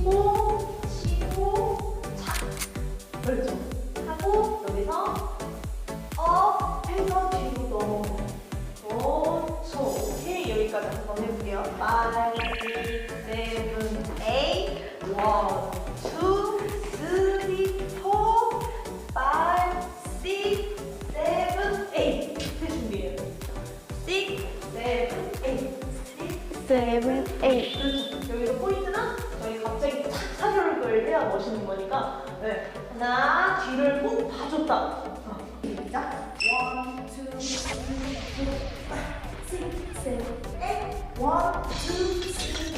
쉬고 쉬고 자 그렇죠. 하고 여기서 업 해서 뒤로 넘어 그렇죠 오케이 여기까지 한번 해볼게요. 5, 6, 7, 8 1 seven, eight. 여기서 포인트 해야 멋있는 거니까 네. 하나 뒤를 꼭 봐줬다. 어, two, three, four, five, six, seven, eight. One, two,